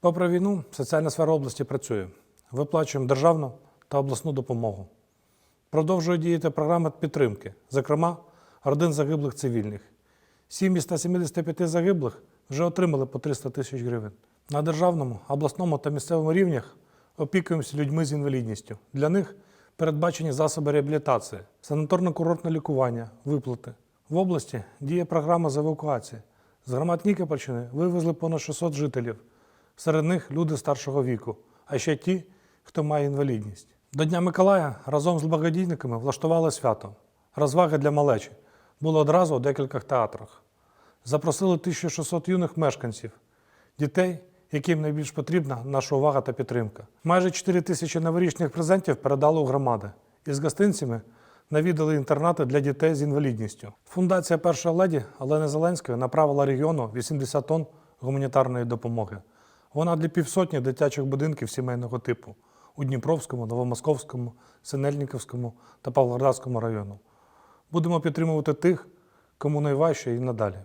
Попри війну, соціальна сфера області працює. Виплачуємо державну та обласну допомогу. Продовжує діяти програма підтримки, зокрема, родин загиблих цивільних. Сім'ї 175 загиблих вже отримали по 300 тисяч гривень. На державному, обласному та місцевому рівнях опікуємося людьми з інвалідністю. Для них передбачені засоби реабілітації, санаторно-курортне лікування, виплати. В області діє програма з евакуації. З громад Нікопольщини вивезли понад 600 жителів. Серед них люди старшого віку, а ще ті, хто має інвалідність. До Дня Миколая разом з благодійниками влаштували свято. Розваги для малечі було одразу у декількох театрах. Запросили 1600 юних мешканців, дітей, яким найбільш потрібна наша увага та підтримка. Майже 4 тисячі новорічних презентів передали у громади. Із гостинцями навідали інтернати для дітей з інвалідністю. Фундація Перша леді Олени Зеленської направила регіону 80 тонн гуманітарної допомоги. Вона для півсотні дитячих будинків сімейного типу у Дніпровському, Новомосковському, Синельниківському та Павлоградському району. Будемо підтримувати тих, кому найважче і надалі.